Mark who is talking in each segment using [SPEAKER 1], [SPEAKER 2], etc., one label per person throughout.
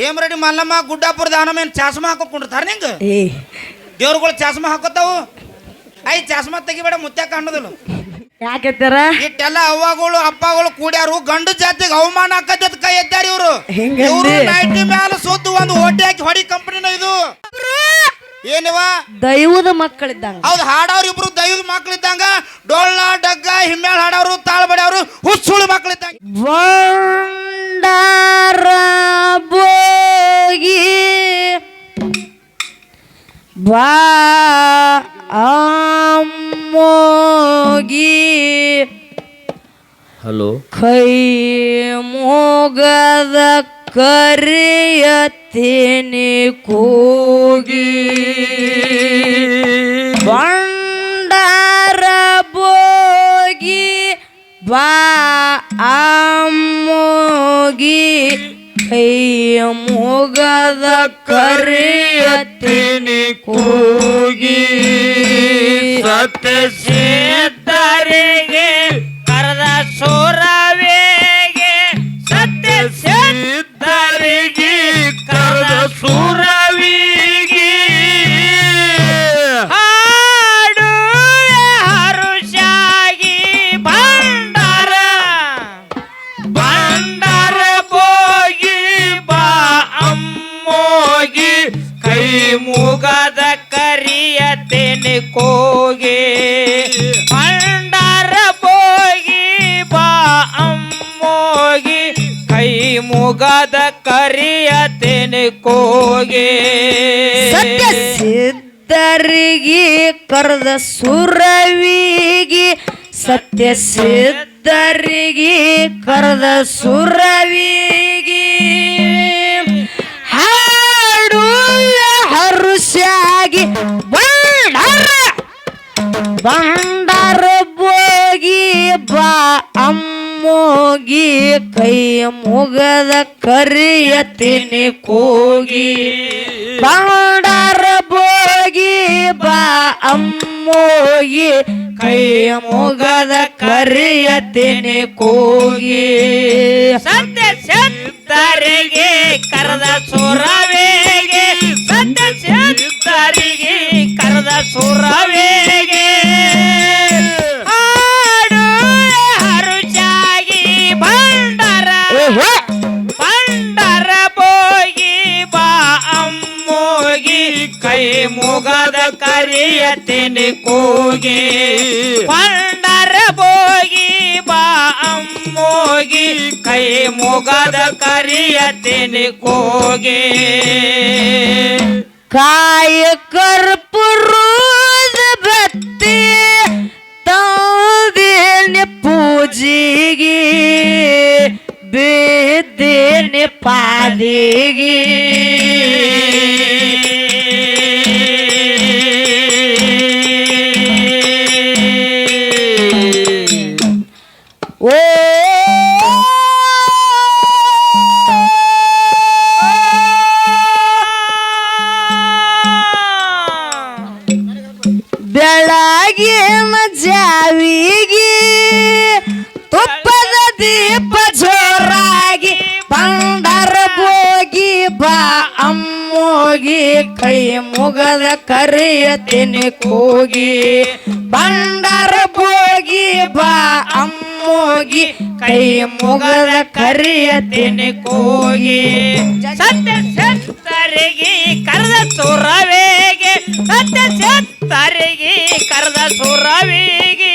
[SPEAKER 1] ಹೇಮರೆಡ್ಡಿ ಮಲ್ಲಮ್ಮ ಗುಡ್ಡಾಪುರ ದಾನಮ್ಮ ಏನು ಚಾಸ್ಮ ಹಾಕೊಂಡಿರ್ತಾರ ನಿಂಗೆ?
[SPEAKER 2] ಏ.
[SPEAKER 1] ದೇವ್ರುಗಳು ಚಾಸ್ಮ ಹಾಕೋತಾವು? ಐ ಚಾಸ್ಮ ತೆಗಿಬೇಡ ಮುತ್ಯಾಕ ಅನ್ನೋದಿಲ್ಲ
[SPEAKER 2] ಯಾಕೆತ್ತಾರ?
[SPEAKER 1] ಇಟ್ಟೆಲ್ಲ ಅವ್ವಗಳು ಅಪ್ಪಗಳು ಕೂಡ್ಯಾರು ಗಂಡು ಜಾತಿಗೆ ಅವಮಾನ ಹಾಕತ್ತ ಕೈ ಎದ್ದಾರ ಇವರು.
[SPEAKER 2] ಇವರು
[SPEAKER 1] ಇವ್ರು ನೈಟಿ ಮ್ಯಾಲ ಸುದ್ದು ಒಂದು ಓಟಿ ಹಾಕಿ ಹೊಡಿ ಕಂಪನಿನ ಇದು. ಏನಿವ?
[SPEAKER 2] ದೈವದ ಮಕ್ಕಳಿದ್ದಂಗ.
[SPEAKER 1] ಹೌದು ಹಾಡವ್ರ ಇಬ್ರು ದೈವದ ಮಕ್ಕಳಿದ್ದಂಗ. ಡೊಳ್ಳ ಡಗ್ಗ ಹಿಮ್ಮೇಳ ಹಾಡವ್ರು ತಾಳ ಬಡಿಯವ್ರು ಹುಚ್ಚುಳು ಮಕ್ಕಳಿದ್ದಂಗ.
[SPEAKER 2] ಬಂಡಾರ ಬೋಗಿ ಬಾ ಅಮ್ಮೋಗಿ
[SPEAKER 3] ಹಲೋ.
[SPEAKER 2] ಕೈ ಮೋಗದ ಕರಿಯತೀನಿ ಕೂಗಿ. ಬಂಡಾರ ಬೋಗಿ ಬಾ ಅಮ್ಮೋಗಿ. ಕೈಯ ಮೋಗದ ಕರೆಯತ್ತೇನೆ ಕೂಗಿ.
[SPEAKER 3] ಸತ್ಯ
[SPEAKER 1] ಸೇತರಿಗೆ ಕರೆದ ಸೂರವೇಗೆ
[SPEAKER 3] ಸೂರವಿಗೆ
[SPEAKER 1] ಹಾಡು ಹರುಷಾಗಿ ಭಂಡಾರ.
[SPEAKER 3] ಭಂಡಾರ ಹೋಗಿ ಬಾ ಅಮ್ಮೋಗಿ, ಕೈ
[SPEAKER 1] ಮುಗದ ಕರಿಯತೇನೆ ಕೋಗೆ. ಬಂಡಾರ ಬೋಗಿ ಬಾ ಅಮ್ಮೋಗಿ, ಕೈ ಮುಗದ ಕರಿಯತೇನೆ ಕೋಗೆ.
[SPEAKER 2] ಸತ್ಯ ಸಿದ್ಧರಿಗೆ ಕರೆದ ಸುರವಿಗೆ ಸತ್ಯ ಸಿದ್ಧರಿಗೆ ಕರೆದ ಸುರವಿಗೆ. ಹಾಡು ಹರುಷಾಗಿ ಬಂಡಾರ ಬೋಗಿ ಬಾ ಅಮ್ಮೋಗಿ, ಕೈ ಮುಗದ ಕರಿಯತೀನಿ ಕೂಗಿ. ಬಂಡಾರ ಬೋಗಿ ಬಾ ಅಮ್ಮೋಗಿ, ಕೈ ಮುಗದ ಕರಿಯತೀನಿ ಕೂಗಿ.
[SPEAKER 1] ಸತ್ಯ ಸತ್ತರಿಗೆ ಕರೆದ ಸುರವೇಗೆ ಸತ್ಯ ಸತ್ತರಿಗೆ ಕರೆದ ಸುರವೇಗೆ ಕೈ ಮುಗದ ಕರಿಯತೇನೆ ಕೂಗಿ ಬಂಡರ ಬೋಗಿ ಬಾ ಅಮ್ಮೋಗಿ ಕೈ ಮುಗದ ಕರಿಯತೇನೆ ಕೂಗಿ
[SPEAKER 2] ಕಾಯ ಕರ್ಪುರದ ಬತ್ತಿ ತಂದೇನೆ ಪೂಜೆಗೆ ಬೇದೇನೆ ಪಾದಿಗೆ ಅಮ್ಮೋಗಿ ಕೈ ಮುಗದ ಕರೆಯತೀನಿ ಕೂಗಿ. ಬಂಡರ ಬೋಗಿ ಬಾ ಅಮ್ಮೋಗಿ ಕೈ ಮುಗದ ಕರೆಯತೀನಿ ಕೂಗಿ.
[SPEAKER 1] ಸತ್ಯ ಸತ್ತರಿಗೆ ಕರೆದ ಸುರವೇಗೆ, ಸತ್ಯ ಸತ್ತರಿಗೆ ಕರೆದ ಸುರವಿಗೆ.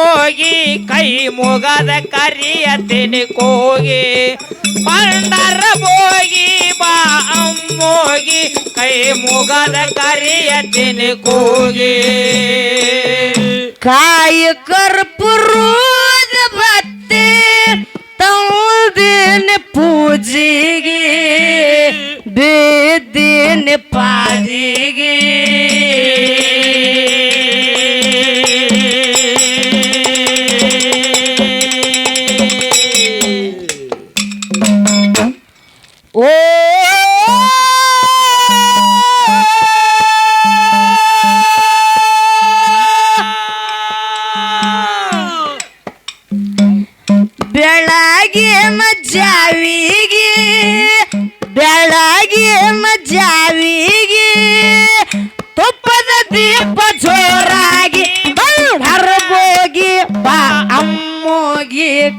[SPEAKER 1] ಅಮ್ಮೋಗಿ ಕೈ ಮುಗದ ಕರಿಯತೇನೆ ಕೋಗಿ. ಪಂಡರ ಹೋಗಿ ಬಾ ಅಮ್ಮೋಗಿ, ಕೈ ಮುಗದ ಕರಿಯತೇನೆ ಕೋಗಿ.
[SPEAKER 2] ಕಾಯಿ ಕರ್ಪುರದ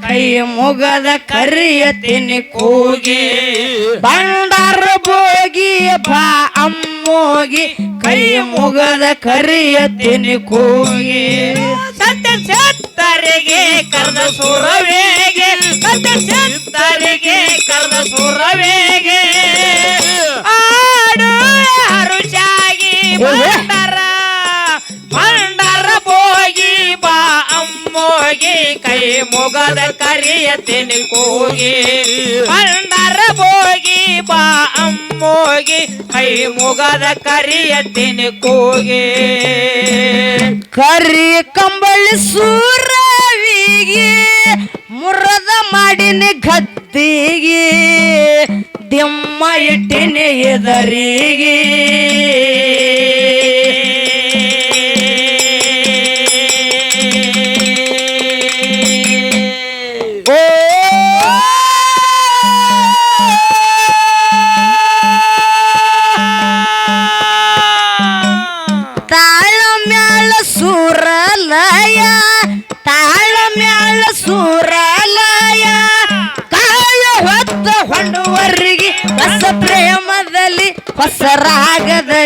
[SPEAKER 2] ಕೈ ಮುಗದ ಕರಿಯ ತಿನಿ ಕೂಗಿ, ಬಂಡಾರ ಬೋಗಿ ಬಾ ಅಮ್ಮೋಗಿ, ಕೈ ಮುಗದ ಕರಿಯ ತಿನಿ ಕೂಗಿ.
[SPEAKER 1] ಸತ್ಯ ಸತ್ತರಿಗೆ ಕರ್ದ ಸುರವೇಗೆ, ಸತ್ಯ ಸತ್ತರಿಗೆ ಕರ್ದ ಸುರವೇಗೆ. ಆಡು ಹರುಚಾಗಿ ಅಮ್ಮೋಗಿ ಕೈ ಮುಗದ ಕರಿಯತೀನಿ ಕೂಗಿ. ಬಂಡಾರ ಹೋಗಿ ಬಾ ಅಮ್ಮೋಗಿ, ಕೈ ಮುಗದ ಕರಿಯತೀನಿ ಕೋಗಿ.
[SPEAKER 2] ಕರಿ ಕಂಬಳಿ ಸೂರವಿಗೆ, ಮುರದ ಮಾಡಿನ ಗತ್ತಿಗೆ, ದಿಮ್ಮ ಇಟ್ಟಿನ ಎದರಿಗೆ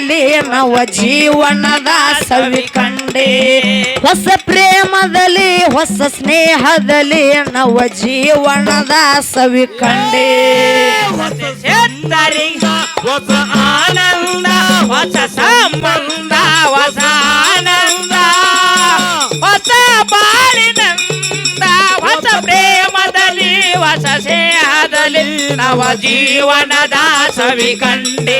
[SPEAKER 2] ರಾಗದಲ್ಲಿ ನವ ಜೀವನದ ಸವಿ ಕಂಡೆ. ಹೊಸ ಪ್ರೇಮದಲ್ಲಿ, ಹೊಸ ಸ್ನೇಹದಲ್ಲಿ ನವ ಜೀವನದ ಸವಿ ಕಂಡೆ.
[SPEAKER 1] ಹೊಸ ಆನಂದ, ಹೊಸ ಸಂಬಂಧ, ಹೊಸ ಆನಂದ. ಹೊಸ ಬಾಳಿನಂದ, ಹೊಸ ಪ್ರೇಮದಲ್ಲಿ, ಹೊಸ ನವ ಜೀವನದ ಸವಿ ಕಂಡೆ.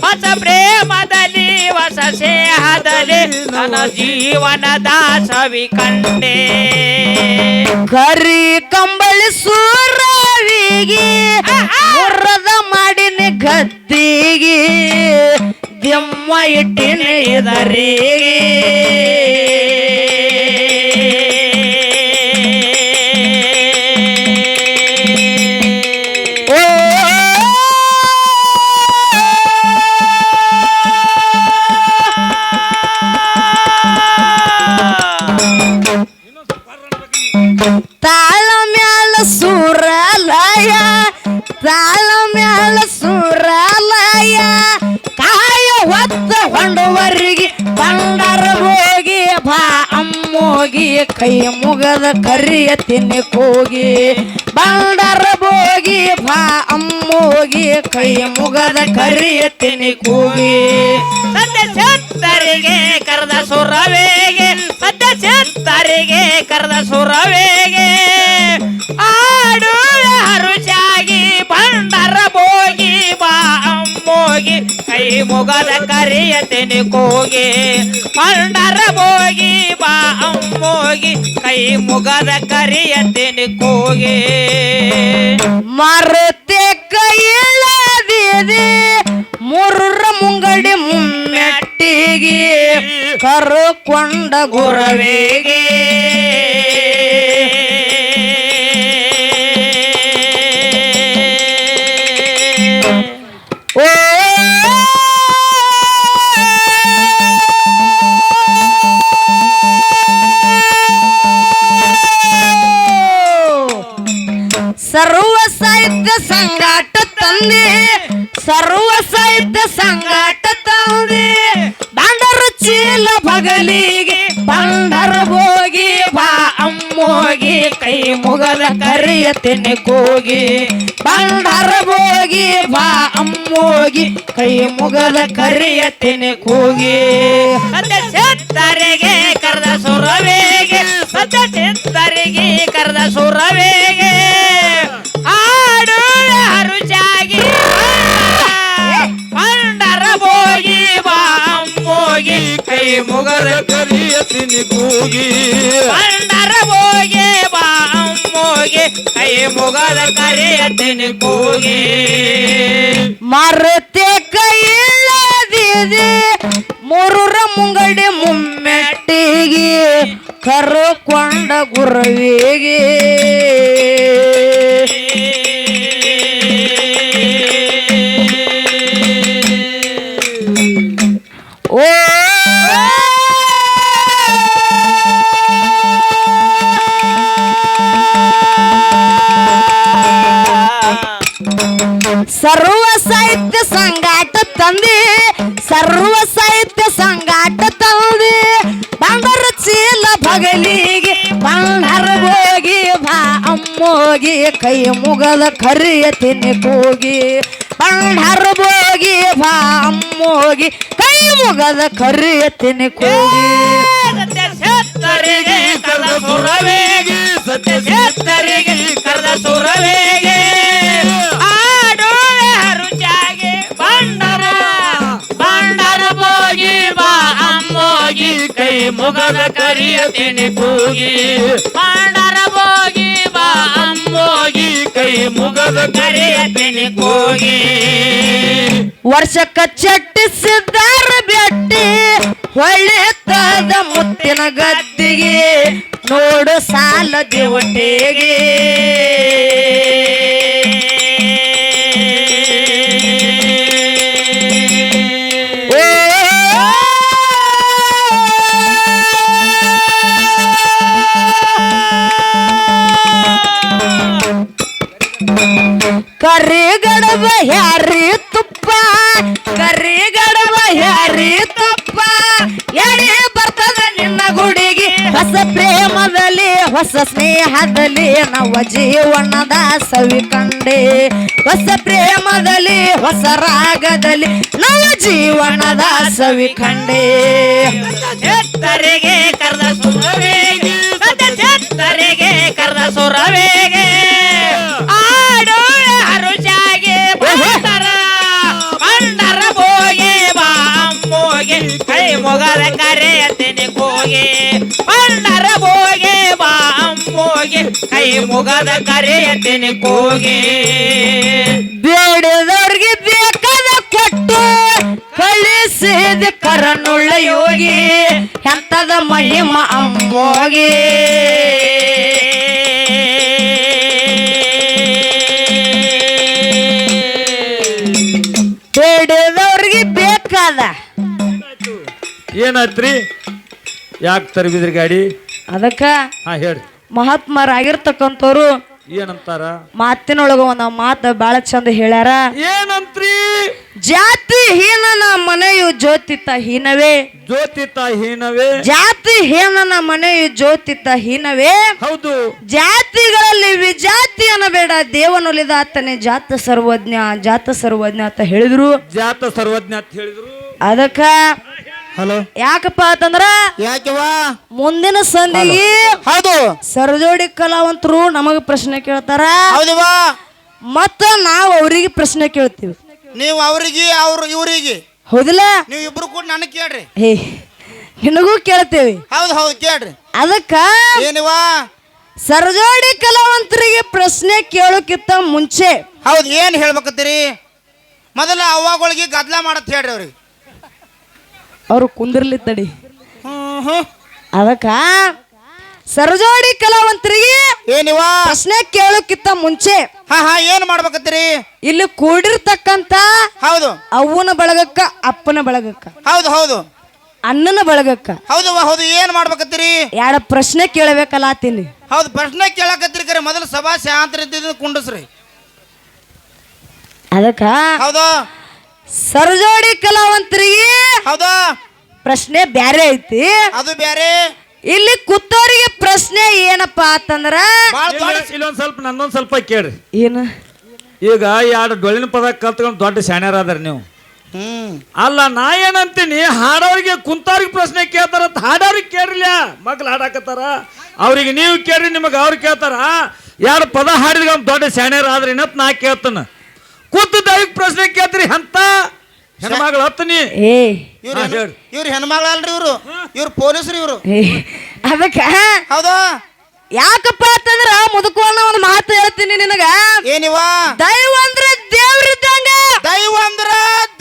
[SPEAKER 1] ಹೊಸ ಪ್ರೇಮದಲ್ಲಿ ಹೊಸ ಸೇಹದಲ್ಲಿ ನನ್ನ ಜೀವನದ ಸವಿ ಕಂಡೆ.
[SPEAKER 2] ಕರಿ ಕಂಬಳಿ ಸೂರವಿಗೆ ಮುರದ ಮಾಡಿನ ಗದ್ದಿಗೆ ದಿಮ್ಮ ಇಟ್ಟಿನ ಇದರಿಗೆ ಕೈ ಮುಗದ ಕರಿಯ ತಿನ್ನಿ ಕೋಗಿ ಬಂಡರ ಹೋಗಿ ಬಾ ಅಮ್ಮೋಗಿ, ಕೈ ಮುಗದ ಕರಿಯ ತಿನ್ನಿ ಕೋಗಿ.
[SPEAKER 1] ಸದ್ಯ ಚತ್ತರಿಗೆ ಕರೆದ ಸುರವೇಗೆ, ಸದ್ಯ ಚತ್ತರಿಗೆ ಕರೆದ ಸುರವೇಗೆ. ಕೈ ಮುಗದ ಕರಿಯತೇನೆ ಕೋಗಿ ಭಂಡರ ಬೋಗಿ ಬಾ ಅಮ್ಮೋಗಿ ಕೈ ಮುಗದ ಕರಿಯತೇನೆ ಕೋಗಿ
[SPEAKER 2] ಮರತೆ ಕೈಯಲ್ಲದಿದೆ ಮೂರರ ಮುಂಗಡಿ ಮುಮ್ಮೆಟ್ಟಿಗೆ ಕರುಕೊಂಡ ಗುರವೇಗೆ ತಂದೆ. ಸರ್ವ ಸಾಹಿತ್ಯ ಸಂಗಾಟ ತಂದೆ. ಬಂಡರು ಚೀಲ ಬಗಲಿಗೆ ಬಂಡರ ಹೋಗಿ ಬಾ ಅಮ್ಮೋಗಿ, ಕೈ ಮುಗದ ಕರಿಯ ತೆನೆ ಕೂಗಿ. ಬಂಡರ ಹೋಗಿ ಬಾ ಅಮ್ಮೋಗಿ, ಕೈ ಮುಗದ ಕರಿಯ ತೆನೆ ಕೂಗಿ.
[SPEAKER 1] ಸತ್ಯ ಸತ್ತರಿಗೆ ಕರೆದ ಸುರವೇಗೆ ಸತ್ಯ ಸತ್ತರಿಗೆ ಕರೆದ ಸುರವೇಗೆ ಬಾಂಬೋಗಿ ಮೊಗರ ಕರಿಯ
[SPEAKER 3] ತಿನಿ ಕೂಗಿ.
[SPEAKER 1] ಪಂಡರ ಹೋಗಿ ಬಾಂಬೋಗಿ ಕೈ ಮೊಗರ ಕರಿಯ ತಿನಿ ಕೂಗಿ.
[SPEAKER 2] ಮರತೆ ಕೈಯಿಲ್ಲದಿದೆ ಮೂರರ ಮುಂಗಡಿ ಮುಮ್ಮೆಟ್ಟಿಗೆ ಕರುಕೊಂಡ ಗುರವಿಗೆ. ಸರ್ವ ಸಾಹಿತ್ಯ ಸಂಗಾಟ ತಂದಿ, ಸರ್ವ ಸಾಹಿತ್ಯ ಸಂಗಾಟ ತಂದಿ. ಬಂದರ ಚೀಲ ಬಗಲಿಗೆ ಬಂದರ ಹೋಗಿ ಬಾ, ಅಮ್ಮೋಗಿ ಕೈ ಮುಗದ ಕರಿಯ ತಿನ್ನಿ ಕೂಗಿ. ಬಂಗಾರ ಹೋಗಿ ಬಾ, ಅಮ್ಮೋಗಿ ಕೈ ಮುಗದ ಕರಿಯ ತಿನ್ನಿ ಕೂಗಿ
[SPEAKER 1] ಸತ್ಯ ಸೇತರಿಗೆ ಕರೆದ ಸುರವೇಗೆ. ಕೈ ಕರಿಯ ತಿಣಿ ಕೂಗಿ. ಪಾಂಡರ ಹೋಗಿ ಬಾ ಅಮ್ಮೋಗಿ ಕೈ ಮುಗದ ಕರಿಯತೇನೆ ಕೂಗಿ.
[SPEAKER 2] ವರ್ಷಕ್ಕ ಚಟ್ಟಿಸಿದ್ದಾರ ಬೆಟ್ಟಿ ಹೊಳೆತದ ಮುತ್ತಿನ ಗದ್ದಿಗೆ ನೋಡು ಸಾಲ ದೇವಟೆಗೆ ಕರಿಗಡಬ ಯಾರಿ ತುಪ್ಪ ಕರಿಗಡಬ ಯಾರಿ ತುಪ್ಪ ಎಡೆ ಬರ್ತದ ನಿನ್ನ ಗುಡಿಗೆ. ಹೊಸ ಪ್ರೇಮದಲ್ಲಿ, ಹೊಸ ಸ್ನೇಹದಲ್ಲಿ ನವ ಜೀವನದ ಸವಿ ಕಂಡೆ. ಹೊಸ ಪ್ರೇಮದಲ್ಲಿ, ಹೊಸ ರಾಗದಲ್ಲಿ ನವ ಜೀವನದ ಸವಿ ಕಂಡೆ.
[SPEAKER 1] ಕರೆಗೆ ಕರೆದ ಸುರವೇಗೆ ಅಮ್ಮೋಗೆ ಕೈ ಮೊಗದ ಕರೆಯತೇನೆ ಕೋಗಿ.
[SPEAKER 2] ಬೇಡದವ್ರಿಗೆ ಬೇಕಾದ ಕೊಟ್ಟು ಕಳಿಸಿದ ಕರನುಳ್ಳ ಯೋಗಿ ಎಂತದ ಮಹಿಮ ಅಮ್ಮೋಗಿ. ಬೇಡದವ್ರಿಗೆ ಬೇಕಾದ.
[SPEAKER 3] ಏನಾಯ್ತ್ರಿ ಯಾಕೆ ತರಬಿದ್ರಿ ಗಾಡಿ?
[SPEAKER 2] ಅದಕ್ಕ
[SPEAKER 3] ಹಾ ಹೇಳಿ
[SPEAKER 2] ಮಹಾತ್ಮರಾಗಿರ್ತಕ್ಕಂಥವ್ರು
[SPEAKER 3] ಏನಂತಾರ?
[SPEAKER 2] ಮಾತಿನೊಳಗ ಒಂದ ಮಾತು ಬಾಳ ಚಂದ ಹೇಳ್ಯಾರ.
[SPEAKER 3] ಏನಂತ್ರಿ?
[SPEAKER 2] ಜಾತಿ ಹೀನನ ಮನೆಯು ಜ್ಯೋತಿತ ಹೀನವೇ
[SPEAKER 3] ಜ್ಯೋತಿತ ಹೀನವೇ
[SPEAKER 2] ಜಾತಿ ಹೀನನ ಮನೆಯು ಜ್ಯೋತಿತ ಹೀನವೇ
[SPEAKER 3] ಹೌದು.
[SPEAKER 2] ಜಾತಿಗಳಲ್ಲಿ ವಿಜಾತಿ ಅನ್ನಬೇಡ ದೇವನೊಲಿದಾತನೇ ಜಾತ ಸರ್ವಜ್ಞ ಜಾತ ಸರ್ವಜ್ಞ ಅಂತ ಹೇಳಿದ್ರು.
[SPEAKER 3] ಜಾತ ಸರ್ವಜ್ಞ ಅಂತ ಹೇಳಿದ್ರು.
[SPEAKER 2] ಅದಕ್ಕ
[SPEAKER 4] ಹಲೋ.
[SPEAKER 2] ಯಾಕಪ್ಪ ಅಂತಂದ್ರ
[SPEAKER 4] ಯಾಕೆವಾ
[SPEAKER 2] ಮುಂದಿನ ಸಂದಿಗೆ
[SPEAKER 4] ಹೌದು.
[SPEAKER 2] ಸರಜೋಡಿ ಕಲಾವಂತರು ನಮಗ ಪ್ರಶ್ನೆ ಕೇಳ್ತಾರ.
[SPEAKER 4] ಹೌದವಾ
[SPEAKER 2] ಮತ್ತ ನಾವು ಅವರಿಗೆ ಪ್ರಶ್ನೆ ಕೇಳ್ತೀವಿ.
[SPEAKER 4] ನೀವು ಅವ್ರಿಗೆ ಅವ್ರು ಇವ್ರಿಗೆ.
[SPEAKER 2] ಹೌದಿಲ್ಲ?
[SPEAKER 4] ನೀವು ಇಬ್ರು ಕೂಡ ನನಗೆ ಕೇಳ್ರಿ.
[SPEAKER 2] ಹೇ ನಿನಗೂ ಕೇಳ್ತೇವಿ.
[SPEAKER 4] ಹೌದು ಹೌದು ಕೇಳ್ರಿ.
[SPEAKER 2] ಅದಕ್ಕ
[SPEAKER 4] ಏನಿವಾ
[SPEAKER 2] ಸರಜೋಡಿ ಕಲಾವಂತರಿಗೆ ಪ್ರಶ್ನೆ ಕೇಳೋಕ್ಕಿಂತ ಮುಂಚೆ
[SPEAKER 4] ಹೌದು ಏನು ಹೇಳ್ಬೇಕತ್ತೀರಿ ಮೊದಲ ಅವ್ವಾಗಳಿಗೆ ಗದ್ಲ ಮಾಡತ್ ಹೇಳ್ರಿ ಅವ್ರಿಗೆ.
[SPEAKER 2] ಅವರು ಕುಂದಿರ್ಲಿ ತಡಿ ಅದಕ್ಕ ಸರಜೋಡಿ ಕಲಾವಂತರಿಗೆ
[SPEAKER 4] ಏನಿವಾ
[SPEAKER 2] ಪ್ರಶ್ನೆ ಕೇಳೋಕ್ಕಿಂತ ಮುಂಚೆ
[SPEAKER 4] ಹಾ ಹಾ ಏನು ಮಾಡ್ಬೇಕತ್ತೀರಿ?
[SPEAKER 2] ಇಲ್ಲಿ ಕೂಡಿರ್ತಕ್ಕಂತ
[SPEAKER 4] ಹೌದು.
[SPEAKER 2] ಅವ್ವನ ಬಳಗಕ್ಕ ಅಪ್ಪನ ಬಳಗಕ್ಕ.
[SPEAKER 4] ಹೌದು ಹೌದು.
[SPEAKER 2] ಅಣ್ಣನ ಬಳಗಕ್ಕ.
[SPEAKER 4] ಹೌದು ಹೌದು ಏನು ಮಾಡ್ಬೇಕತ್ತೀರಿ?
[SPEAKER 2] ಯಾರ ಪ್ರಶ್ನೆ ಕೇಳಬೇಕಲ್ಲಾತೀನಿ
[SPEAKER 4] ಹೌದು ಪ್ರಶ್ನೆ ಕೇಳಕತ್ತೀರಿ ಕರೆ ಮೊದಲು ಸಭಾ ಶಾಂತ ಇದ್ದಿದ್ದು ಕುಂಡಸ್ರಿ.
[SPEAKER 2] ಅದಕ್ಕ
[SPEAKER 4] ಹೌದು.
[SPEAKER 2] ಸರಜೋಡಿ ಕಲಾವಂತರಿಗೆ
[SPEAKER 4] ಹೌದಾ?
[SPEAKER 2] ಪ್ರಶ್ನೆ ಬ್ಯಾರೆ ಐತಿ.
[SPEAKER 4] ಅದು ಬೇರೆ
[SPEAKER 2] ಇಲ್ಲಿ ಕೂತೋರಿಗೆ ಪ್ರಶ್ನೆ ಏನಪ್ಪಾ ಅಂತಂದ್ರ
[SPEAKER 3] ಇಲ್ಲೊಂದ್ ಸ್ವಲ್ಪ ನನ್ನೊಂದ್ ಸ್ವಲ್ಪ ಕೇಳ್ರಿ.
[SPEAKER 2] ಏನು?
[SPEAKER 3] ಈಗ ಎರಡು ಡೊಳ್ಳಿನ ಪದ ಕಲ್ತ್ಕೊಂಡು ದೊಡ್ಡ ಶಾಣ್ಯರಾದ್ರಿ ನೀವು.
[SPEAKER 4] ಹ್ಮ್.
[SPEAKER 3] ಅಲ್ಲ ನಾ ಏನಂತೀನಿ ಹಾಡೋರಿಗೆ ಕುಂತವ್ರಿಗೆ ಪ್ರಶ್ನೆ ಕೇಳ್ತಾರ ಹಾಡೋರಿಗೆ ಕೇಳ್ರಿಲ್ಲ. ಮಕ್ಳು ಹಾಡಾಕತ್ತಾರ. ಅವ್ರಿಗೆ ನೀವು ಕೇಳ್ರಿ ನಿಮಗೆ ಅವ್ರು ಕೇಳ್ತಾರ. ಎರಡು ಪದ ಹಾಡಿದ್ರೆ ಅವ್ನು ದೊಡ್ಡ ಶಾಣ್ಯರ ಆದ್ರೆ ಏನತ್ ನಾ ಕೇಳ್ತಾನ. ಕೂತದವ್ರಿಗೆ ಪ್ರಶ್ನೆ ಕೇಳ್ತೀರಿ ಅಂತ ಹೆಣ್ಮಗಳು ಹತ್ತನಿ.
[SPEAKER 2] ಏ.
[SPEAKER 4] ಇವ್ರು
[SPEAKER 3] ಹಾ.
[SPEAKER 4] ಇವ್ರು ಹೆಣ್ಮಗಳು ಅಲ್ರಿ ಇವ್ರು. ಇವ್ರು ಪೊಲೀಸ್ರಿ ಇವ್ರು.
[SPEAKER 2] ಅದಕ್ಕ?
[SPEAKER 4] ಹೌದು?
[SPEAKER 2] ಯಾಕಪ್ಪ ಅಂತಂದ್ರ ಅನ್ನೋ ಒಂದು ಮಾತು ಹೇಳ್ತೀನಿ ನಿನಗ.
[SPEAKER 4] ಏನಿವಾ?
[SPEAKER 2] ದೈವ ಅಂದ್ರೆ ದೇವ್ರಿದ್ದಂಗ
[SPEAKER 4] ದೈವ ಅಂದ್ರ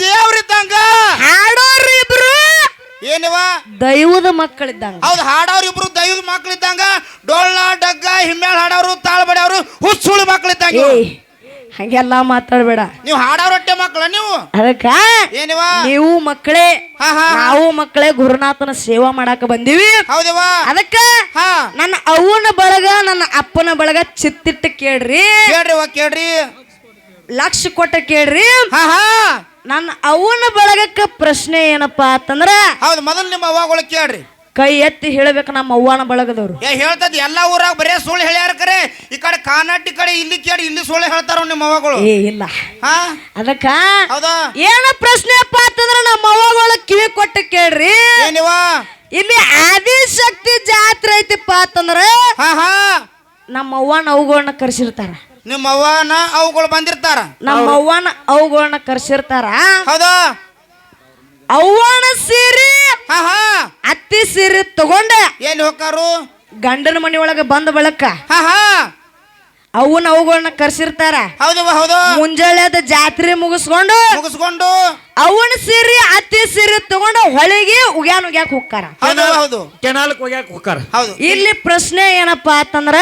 [SPEAKER 4] ದೇವ್ರಿದ್ದಂಗ
[SPEAKER 2] ಹಾಡೋರು ಇಬ್ರು.
[SPEAKER 4] ಏನಿವಾ?
[SPEAKER 2] ದೈವದ ಮಕ್ಕಳಿದ್ದಂಗ
[SPEAKER 4] ಹೌದು ಹಾಡೋರು ಇಬ್ರು ದೈವದ ಮಕ್ಳಿದ್ದಂಗ ಡೊಳ್ಳ ಡಗ್ಗ ಹಿಮ್ಮೇಳ ಹಾಡೋರು ತಾಳ ಬಡಿಯವರು ಹುಚ್ಚುಳು ಮಕ್ಳಿದ್ದಂಗ
[SPEAKER 2] ಏ
[SPEAKER 4] ಇವ್ರು.
[SPEAKER 2] ಹಂಗೆಲ್ಲ ಮಾತಾಡ್ಬೇಡ.
[SPEAKER 4] ನೀವು ಹಾಡೋರೊಟ್ಟೆ ಮಕ್ಕಳ ನೀವು?
[SPEAKER 2] ಅದಕ್ಕ
[SPEAKER 4] ಏನಿವಾ?
[SPEAKER 2] ನೀವು ಮಕ್ಕಳೇ ನಾವು ಮಕ್ಕಳೇ ಗುರುನಾಥನ ಸೇವಾ ಮಾಡಾಕ ಬಂದೀವಿ.
[SPEAKER 4] ಹೌದಿವಾ
[SPEAKER 2] ಅದಕ್ಕ
[SPEAKER 4] ಹಾ.
[SPEAKER 2] ನನ್ನ ಅವ್ವನ ಬಳಗ ನನ್ನ ಅಪ್ಪನ ಬಳಗ ಚಿತ್ತಿಟ್ಟು ಕೇಳ್ರಿ.
[SPEAKER 4] ಕೇಳ್ರಿ ವಾ ಕೇಳ್ರಿ.
[SPEAKER 2] ಲಕ್ಷ ಕೊಟ್ಟ ಕೇಳ್ರಿ. ನನ್ನ ಅವನ ಬಳಗಕ್ಕ ಪ್ರಶ್ನೆ ಏನಪ್ಪಾ ಅಂತಂದ್ರ
[SPEAKER 4] ಹೌದು ಮೊದಲು ನಿಮ್ಮ ಅವಾಗಳು ಕೇಳ್ರಿ.
[SPEAKER 2] ಕೈ ಎತ್ತಿ ಹೇಳ್ಬೇಕು ನಮ್ಮ ಅವ್ವನ ಬಳಗದವ್ರು.
[SPEAKER 4] ಏ ಹೇಳ್ತದ ಎಲ್ಲಾ ಊರಾಗ ಬರೇ ಸುಳ್ಳು ಹೇಳ್ಯಾರ ಕರೆ. ಈ ಕಡೆ ಕಾನಾಟಿ ಕಡೆ ಇಲ್ಲಿ ಕೇಳಿ ಇಲ್ಲಿ ಸುಳ್ಳು ಹೇಳ್ತಾರ ನಿಮ್ಮ ಅವ್ವಗಳು?
[SPEAKER 2] ಏ ಇಲ್ಲ.
[SPEAKER 4] ಹಾ?
[SPEAKER 2] ಅದಕ್ಕ
[SPEAKER 4] ಹೌದಾ?
[SPEAKER 2] ಏನ ಪ್ರಶ್ನೆ ಅಪ್ಪ ಅಂತಂದ್ರ ನಮ್ಮ ಅವ್ವಗಳು ಕಿವಿ ಕೊಟ್ಟ ಕೇಳ್ರಿ.
[SPEAKER 4] ಏನಿವ?
[SPEAKER 2] ಇಲ್ಲಿ ಆದಿಶಕ್ತಿ ಜಾತ್ರೆ ಐತಿಪ್ಪ ಅಂತಂದ್ರ
[SPEAKER 4] ಹಾ ಹಾ.
[SPEAKER 2] ನಮ್ಮ ಅವ್ವನ ಅವುಗಳನ್ನ ಕರ್ಸಿರ್ತಾರ.
[SPEAKER 4] ನಿಮ್ಮ ಅವ್ವನ ಅವುಗಳು ಬಂದಿರ್ತಾರ?
[SPEAKER 2] ನಮ್ಮ ಅವ್ವನ ಅವುಗಳನ್ನ ಕರ್ಸಿರ್ತಾರ.
[SPEAKER 4] ಹೌದಾ?
[SPEAKER 2] ಅವ್ವನ ಸೀರೆ
[SPEAKER 4] ಹಾ ಹಾ
[SPEAKER 2] ಅತ್ತಿ ಸೀರೆ ತಗೊಂಡ.
[SPEAKER 4] ಎಲ್ಲಿ ಹೋಗಾರು
[SPEAKER 2] ಗಂಡನ ಮನೆ ಒಳಗ ಬಂದ ಬಳಕ
[SPEAKER 4] ಹಾ ಹಾ
[SPEAKER 2] ಅವನ ಅವುಗಳನ್ನ ಕರ್ಸಿರ್ತಾರ.
[SPEAKER 4] ಮುಂಜಾನೆ ಹೌದು.
[SPEAKER 2] ಮುಂಜಾಳೆದ ಜಾತ್ರೆ ಮುಗಿಸ್ಕೊಂಡು
[SPEAKER 4] ಮುಗಿಸ್ಕೊಂಡು.
[SPEAKER 2] ಅವನ ಸೀರೆ ಅತ್ತಿ ಸೀರೆ ತಗೊಂಡು ಹೊಳಿಗೆ ಉಗ್ಯಾನ್ ಉಗ್ಯಾಕ್ ಹೋಗ್ತಾರ
[SPEAKER 4] ಹೌದು ಹೌದು.
[SPEAKER 3] ಕೆನಾಲ್ಕ್ ಹೋಗ್ಯಾಕ ಹೋಗ್ತಾರ
[SPEAKER 4] ಹೌದು.
[SPEAKER 2] ಇಲ್ಲಿ ಪ್ರಶ್ನೆ ಏನಪ್ಪಾ ಅಂತಂದ್ರ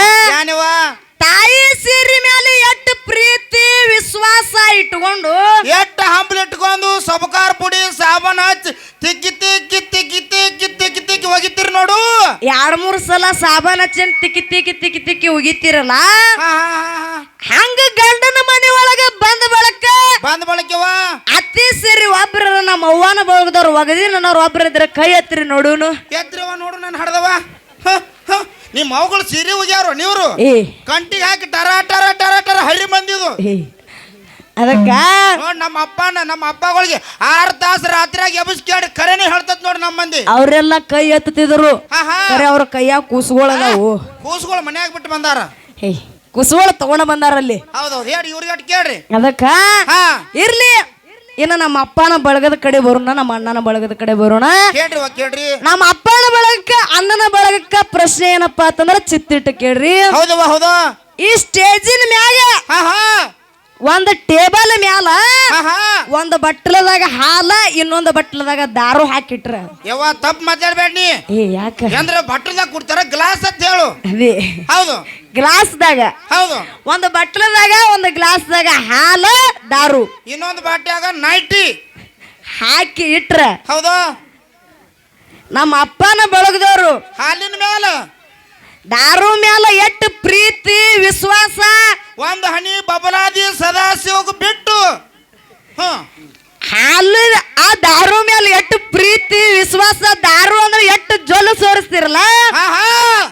[SPEAKER 2] ತಾಯಿ ಸೀರೆ ಮೇಲೆ ಎಷ್ಟು ಪ್ರೀತಿ ವಿಶ್ವಾಸ ಇಟ್ಕೊಂಡು
[SPEAKER 4] ಎಟ್ಟ ಹಂಬಲ್ ಇಟ್ಕೊಂಡು ಸಬಕಾರ ಪುಡಿ ಸಾಬನ್ ಹಚ್ಚಿ ತಿಕ್ಕಿ ತಿಕ್ಕಿ ತಿಕ್ಕಿ ತಿಕ್ಕಿ ತಿಕ್ಕಿ ತಿಕ್ಕಿ ಒಗಿತೀರಿ ನೋಡು.
[SPEAKER 2] ಎರಡ್ ಮೂರ್ ಸಲ ಸಾಬನ್ ಹಚ್ಚನ್ ತಿಕ್ಕಿ ತಿಕ್ಕಿ ತಿಕ್ಕಿ ತಿಕ್ಕಿ
[SPEAKER 4] ಹಾ
[SPEAKER 2] ಹಂಗ ಗಂಡನ ಮನೆ ಒಳಗೆ ಬಂದ ಬಳಕ
[SPEAKER 4] ಬಂದ ಬಳಕವ
[SPEAKER 2] ಅತ್ತಿ ಸಿರಿ ಒಬ್ರ ನಮ್ಮ ಅವ್ವನ ಬಳಗದವ್ರು ಒಗದಿ ನನ್ನವ್ರು ಒಬ್ರ ಇದ್ರ ಕೈ ಎತ್ತಿರಿ ನೋಡುನು.
[SPEAKER 4] ಎದ್ರವ ನೋಡು ನಾನು ಹಡ್ದವ. ನಿಮ್ಮ ಅವುಗಳು ಸೀರೆ ಉಗ್ಯಾರು ನೀವ್ರು?
[SPEAKER 2] ಏ.
[SPEAKER 4] ಕಂಟಿಗೆ ಹಾಕಿ ಟರ ಟರ ಟರ ಟರ ಹಳ್ಳಿ ಬಂದಿದ್ದು
[SPEAKER 2] ಏ. ಅದಕ್ಕ
[SPEAKER 4] ನೋಡ್ ನಮ್ಮ ಅಪ್ಪನ ನಮ್ಮ ಅಪ್ಪಗಳಿಗೆ ಆರು ತಾಸು ರಾತ್ರಿಯಾಗ ಎಬಸ್ ಕೇಳಿ ಕರೆನೇ ಹೇಳ್ತತ್ ನೋಡಿ ನಮ್ಮ ಮಂದಿ.
[SPEAKER 2] ಅವರೆಲ್ಲ ಕೈ ಎತ್ತುತ್ತಿದ್ರು.
[SPEAKER 4] ಹಾ ಹಾ.
[SPEAKER 2] ಕರೆ ಅವ್ರ ಕೈಯಾಗ ಕೂಸುಗಳದಾವು
[SPEAKER 4] ಕೂಸುಗಳು ಮನ್ಯಾಗ ಬಿಟ್ಟು ಬಂದಾರ.
[SPEAKER 2] ಹೇ ಕೂಸುಗಳ ತಗೊಂಡ ಬಂದಾರಲ್ಲಿ.
[SPEAKER 4] ಹೌದೌದು ಹೇಳಿ ಇವ್ರಿಗೆ ಅಟ್ ಕೇಳ್ರಿ.
[SPEAKER 2] ಅದಕ್ಕ
[SPEAKER 4] ಹಾ.
[SPEAKER 2] ಇರ್ಲಿ. ಇನ್ನು ನಮ್ಮ ಅಪ್ಪನ ಬಳಗದ ಕಡೆ ಬರೋಣ ನಮ್ಮ ಅಣ್ಣನ ಬಳಗದ ಕಡೆ ಬರೋಣ?
[SPEAKER 4] ಕೇಳ್ರಿ ವಾ ಕೇಳ್ರಿ.
[SPEAKER 2] ನಮ್ಮ ಅಪ್ಪನ ಬಳಗಕ್ಕ ಅಣ್ಣನ ಬಳಗಕ್ಕ ಪ್ರಶ್ನೆ ಏನಪ್ಪಾ ಅಂತಂದ್ರೆ ಚಿತ್ತಿಟ್ಟು ಕೇಳ್ರಿ.
[SPEAKER 4] ಹೌದವ ಹೌದು?
[SPEAKER 2] ಈ ಸ್ಟೇಜಿನ ಮ್ಯಾಗ
[SPEAKER 4] ಹಾ ಹಾ.
[SPEAKER 2] ಒಂದ್ ಟೇಬಲ್ ಮ್ಯಾಲ
[SPEAKER 4] ಹಾ ಹಾ.
[SPEAKER 2] ಒಂದ್ ಬಟ್ಲದಾಗ ಹಾಲ ಇನ್ನೊಂದ್ ಬಟ್ಲದಾಗ ದಾರು ಹಾಕಿಟ್ರ.
[SPEAKER 4] ಯವ್ವ ತಪ್ಪು ಮಾತಾಡ್ಬೇಡ ನೀ.
[SPEAKER 2] ಏ ಯಾಕ?
[SPEAKER 4] ಅಂದ್ರೆ ಬಟ್ಟಲ್ದಾಗ ಕೊಡ್ತಾರ ಗ್ಲಾಸ್ ಅಂತ ಹೇಳು.
[SPEAKER 2] ಅದೇ.
[SPEAKER 4] ಹೌದು.
[SPEAKER 2] ಗ್ಲಾಸ್ದಾಗ.
[SPEAKER 4] ಹೌದು.
[SPEAKER 2] ಒಂದು ಬಟ್ಲದಾಗ ಒಂದು ಗ್ಲಾಸ್ದಾಗ ಹಾಲು ದಾರು.
[SPEAKER 4] ಇನ್ನೊಂದು ಬಾಟ್ಯಾಗ ನೈಟಿ.
[SPEAKER 2] ಹಾಕಿ ಇಟ್ರ.
[SPEAKER 4] ಹೌದು.
[SPEAKER 2] ನಮ್ಮ ಅಪ್ಪನ ಬಳಗದವ್ರು
[SPEAKER 4] ಹಾಲಿನ ಮೇಲೆ
[SPEAKER 2] ದಾರು ಮೇಲೆ ಎಷ್ಟು ಪ್ರೀತಿ ವಿಶ್ವಾಸ.
[SPEAKER 4] ಒಂದು ಹನಿ ಬಬಲಾದಿ ಸದಾಶಿವಕ್ಕೆ ಬಿಟ್ಟು. ಹ್ಞೂ
[SPEAKER 2] ಹಾಲು ಆ ದಾರು ಮೇಲೆ ಎಷ್ಟು ಪ್ರೀತಿ ವಿಶ್ವಾಸ. ದಾರು ಅಂದ್ರೆ ಎಷ್ಟು ಜೊಲು ಸೋರಿಸ್ತಿರಲ್ಲ?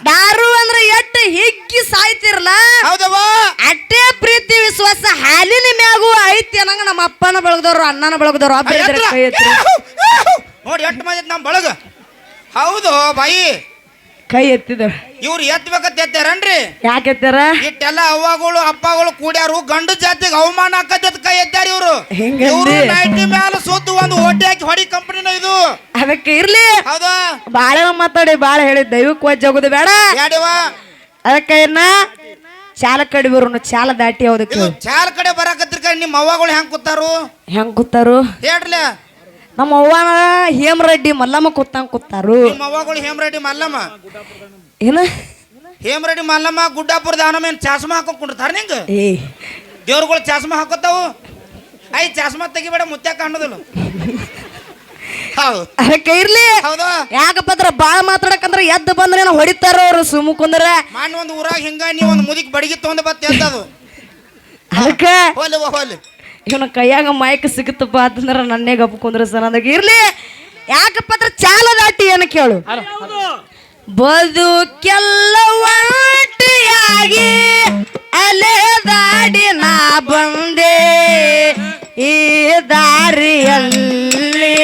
[SPEAKER 2] ದಾರು ಅಂದ್ರೆ ಎಷ್ಟು ಹಿಕ್ಕಿ ಸಾಯ್ತಿರಲ್ಲ
[SPEAKER 4] ಹೌದವ
[SPEAKER 2] ಅಷ್ಟೇ ಪ್ರೀತಿ ವಿಶ್ವಾಸ ಹಾಲಿನ ಮ್ಯಾಗೂ ಐತಿ ಅನ್ನಂಗ ನಮ್ಮ ಅಪ್ಪನ ಬಳಗದವ್ರು ಅಣ್ಣನ ಬಳಗದವ್ರು ಇದ್ರೆ ಕೈ
[SPEAKER 4] ನೋಡಿ ಎಷ್ಟು ಮಂದಿ ನಮ್ಮ ಬಳಗ. ಹೌದು ಬಾಯಿ.
[SPEAKER 2] ಕೈ ಎತ್ತಿದ
[SPEAKER 4] ಇವ್ರು ಎತ್ತಬೇಕಂತ ಎತ್ತಾರನ್ರಿ?
[SPEAKER 2] ಯಾಕೆ ಎತ್ತಾರ?
[SPEAKER 4] ಇಟ್ಟೆಲ್ಲ ಅವ್ವಗಳು ಅಪ್ಪಗಳು ಕೂಡ್ಯಾರು ಗಂಡು ಜಾತಿಗೆ ಅವಮಾನ ಆಕತ್ತ ಕೈ ಎತ್ತಾರ ಇವ್ರು.
[SPEAKER 2] ಹೆಂಗಂದಿ?
[SPEAKER 4] ಇವ್ರು ನೈಟಿ ಮ್ಯಾಲ ಸುತ್ತು ಒಂದು ಹೊಟ್ಟೆ ಹಾಕಿ ಹೊಡಿ ಕಂಪನಿ ಇದು.
[SPEAKER 2] ಅದಕ್ಕೆ ಇರ್ಲಿ.
[SPEAKER 4] ಹೌದಾ?
[SPEAKER 2] ಬಾಳೆ ಮಾತಾಡಿ ಬಾಳ ಹೇಳಿ ದೈವಕ್ಕೆ ವಜ್ಜ ಹೋಗುದು ಬೇಡ.
[SPEAKER 4] ಯಾಡಿವ
[SPEAKER 2] ಅದಕ್ಕೆ ಏನ? ಚಾಲ ಕಡಿ ಬರೋನು ಚಾಲ ದಾಟಿ ಹೋದಕ್ಕೆ.
[SPEAKER 4] ಚಾಲ ಕಡೆ ಬರಾಕತ್ತಿರ್ಕ ನಿಮ್ಮ ಅವ್ವಗಳು ಹೆಂಗ್ ಕೂತಾರು?
[SPEAKER 2] ಹೆಂಗ್ ಕೂತಾರು?
[SPEAKER 4] ಹೇಳ್ರಲ್ಲ
[SPEAKER 2] ನಮ್ಮ ಅವ್ವನ ಹೇಮರೆಡ್ಡಿ ಮಲ್ಲಮ್ಮ ಕೂತಂಗ್ ಕೂತಾರು.
[SPEAKER 4] ನಿಮ್ಮ ಅವ್ವಗಳು ಹೇಮರೆಡ್ಡಿ ಮಲ್ಲಮ್ಮ.
[SPEAKER 2] ಏನ?
[SPEAKER 4] ಹೇಮರೆಡ್ಡಿ ಮಲ್ಲಮ್ಮ ಗುಡ್ಡಾಪುರದ ಅವನಮೇನ್ ಚಾಸ್ಮ ಹಾಕೊಂಡ್ ಕುಂಡಿರ್ತಾರ ನಿಂಗ? ದೇವ್ರುಗಳು ಚಾಸ್ಮ ಹಾಕೋತಾವು? ಐ ಚಾಸ್ಮ ತೆಗಿಬೇಡ ಮುತ್ಯಾಕ ಅನ್ನೋದಿಲ್ಲ ಹೌದು.
[SPEAKER 2] ಅದಕ್ಕೆ ಇರ್ಲಿ.
[SPEAKER 4] ಹೌದಾ.
[SPEAKER 2] ಯಾಕಪ್ಪ ಅಂದ್ರ ಬಾಳ ಮಾತಾಡಕಂದ್ರ ಎದ್ದು ಬಂದ್ರೆ ಹೊಡಿತಾರ ಅವ್ರು ಸುಮ್ಮ ಕುಂದ್ರ.
[SPEAKER 4] ಮಾನ್ ಒಂದು ಊರಾಗ ಹಿಂಗ ನೀ ಒಂದು ಮುದಿಕ್ ಬಡಗಿ ತಗೊಂಡ್ ಬತ್ತ ಎದ್ದದು
[SPEAKER 2] ಅದಕ್ಕೆ?
[SPEAKER 4] ಹೋಲಿ ಹೋಲಿ.
[SPEAKER 2] ಇವನ ಕೈಯಾಗ ಮೈಕ್ ಸಿಗುತ್ತಪ್ಪ ಅಂತಂದ್ರ ನನ್ನೇ ಗಪ್ಪು ಕುಂದ್ರ ಸರ್ ಅಂದಾಗ ಇರ್ಲಿ. ಯಾಕಪ್ಪ ಅಂದ್ರ ಚಾಲ ದಾಟಿ ಏನ ಕೇಳು. ಬದುಕೆಲ್ಲ ಅಲೆ ದಾಡಿ ನಾ ಬಂದೆ. ಈ ದಾರಿಯಲ್ಲಿ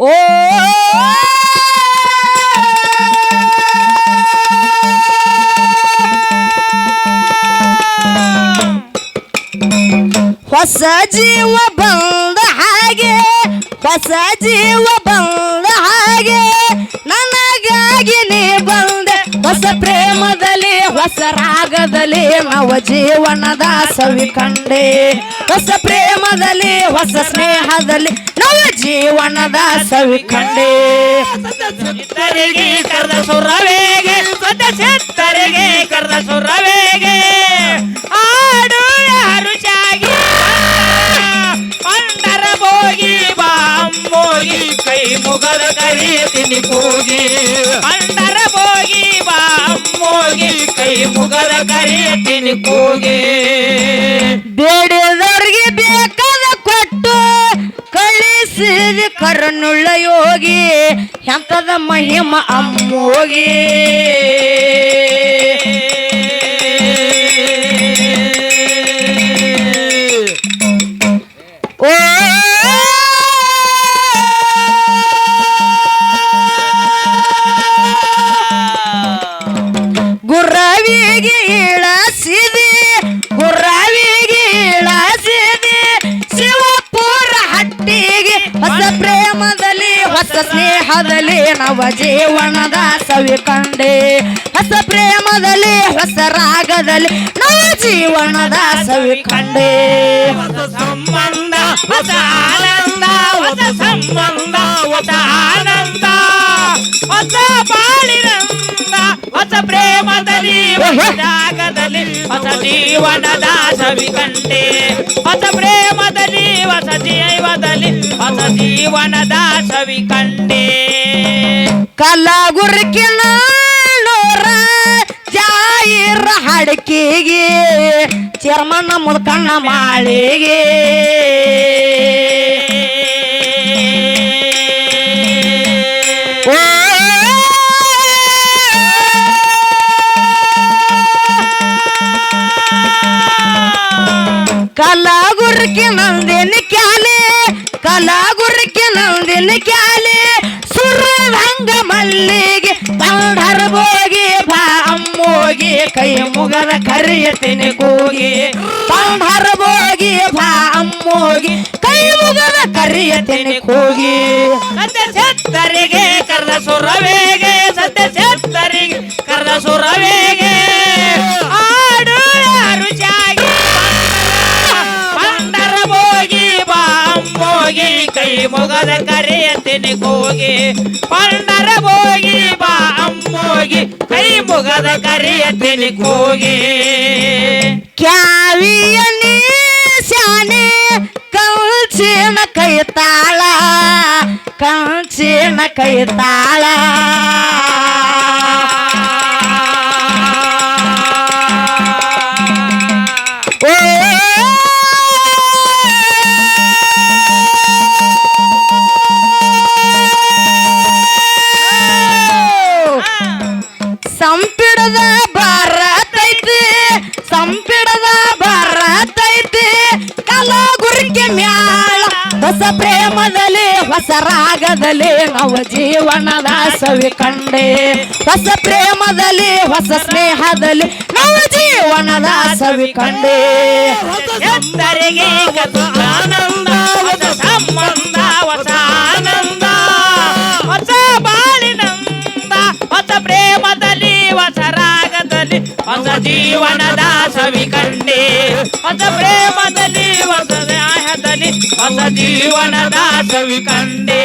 [SPEAKER 2] ಓ ಹೊಸ ಜೀವ ಬಂದ ಹಾಗೆ ಹೊಸ ಜೀವ ಹೊಸ ರಾಗದಲ್ಲಿ ನವ ಜೀವನದ ಸವಿ ಕಂಡೆ. ಹೊಸ ಪ್ರೇಮದಲ್ಲಿ, ಹೊಸ ಸ್ನೇಹದಲ್ಲಿ ನವ ಜೀವನದ ಸವಿ ಕಂಡೆ.
[SPEAKER 1] ಸುರವೇಗೆ ಕರೆದ ಸುರವೇಗೆ ಹರುಷಾಗಿ ಕೈ ಮುಗದ ಕರಿತೀನಿ ಕೂಗಿ. ಅಂಡರ ಹೋಗಿ ಬಾ ಅಮ್ಮೋಗಿ ಕೈ ಮುಗದ ಕರಿತೀನಿ ಕೂಗಿ.
[SPEAKER 2] ಬೇಡದವ್ರಿಗೆ ಬೇಕಾದ ಕೊಟ್ಟು ಕಳಿಸಿದ ಕರನುಳ್ಳ ಯೋಗಿ ಎಂತದ ಮಹಿಮ ಅಮ್ಮೋಗಿ. ಹೊಸ ಪ್ರೇಮದಲ್ಲಿ ಹೊಸ ಸ್ನೇಹದಲ್ಲಿ ನವ ಜೀವನದ ಸವಿ ಕಂಡೆ. ಹೊಸ ಪ್ರೇಮದಲ್ಲಿ ಹೊಸ ರಾಗದಲ್ಲಿ ನವ ಜೀವನದ ಸವಿ ಕಂಡೆ.
[SPEAKER 1] ಹೊಸ ಸಂಬಂಧ ಹೊಸ ಆನಂದ ಹೊಸ ಸಂಬಂಧ ಹೊಸ ಆನಂದ. ಹೊಸ ಬಾಳಿನಂದ ಹೊಸ ಪ್ರೇಮದಲ್ಲಿ ಹೊಸ ಜಾಗದಲ್ಲಿ ಹೊಸ ಜೀವನದ ಸವಿ ಕಂಡೆ. ಹೊಸ ಪ್ರೇಮದಲ್ಲಿ ಹೊಸ ಜೀವದಲ್ಲಿ ಹೊಸ ಜೀವನದ ಸವಿ ಕಂಡೆ.
[SPEAKER 2] ಕಲಗುರ್ಕಿನ ನೋರ ಜಾಯಿರ ಹಡಕಿಗೆ, ಚರ್ಮನ ಮುದ್ಕಣ್ಣ ಮಾಳಿಗೆ. ಓ ಕಲಾಗುರ್ಕಿ ನಂದಿನ ಕ್ಯಾಲೆ ಕಲಾಗುರ್ಕಿ ನಂದಿನ ಕ್ಯಾಲೆ ಸುರವಂಗ ಮಲ್ಲಿಗೆ ಬಂಡರ ಬೋಗಿ ಬಾ ಅಮ್ಮೋಗಿ, ಕೈ ಮುಗದ ಕರಿಯತಿನಿ ಕೂಗಿ. ಬಂಡರ ಬೋಗಿ ಬಾ ಅಮ್ಮೋಗಿ, ಕೈ ಮುಗದ ಕರಿಯತಿನಿ ಕೂಗಿ.
[SPEAKER 1] ಸತ್ಯ ಸತ್ತರಿಗೆ ಕರ್ದ ಸುರವೇಗೆ ಸತ್ಯ ಸತ್ತರಿಗೆ ಕರ್ದ ಸುರವೇಗೆ ಮುಗದ ಕರೆಯಂತಿನಿ ಕೂಗಿ ಪಂಡರ ಹೋಗಿ ಬಾ ಅಮ್ಮೋಗಿ, ಕೈ ಮುಗದ ಕರೆಯಂತಿನಿ ಕೂಗಿ
[SPEAKER 2] ಕ್ಯಾವಿಯ ಶಾನೆ ಕಂಚಿನ ಕೈ ತಾಳ ಕಂಚಿನ ಕೈ ತಾಳ ಪ್ರೇಮದಲ್ಲಿ, ಹೊಸ ರಾಗದಲ್ಲಿ ನಾವು ಜೀವನದ ಸವಿ ಕಂಡೆ. ಹೊಸ ಪ್ರೇಮದಲ್ಲಿ, ಹೊಸ ಸ್ನೇಹದಲ್ಲಿ ನಾವು ಜೀವನದ ಸವಿ ಕಂಡೆ.
[SPEAKER 1] ಹೊಸ ಸಂಬಂಧ, ಹೊಸ वगदली माझ जीवन दास विकंडे माझ प्रेमदली वगदली माझ जीवन दास विकंडे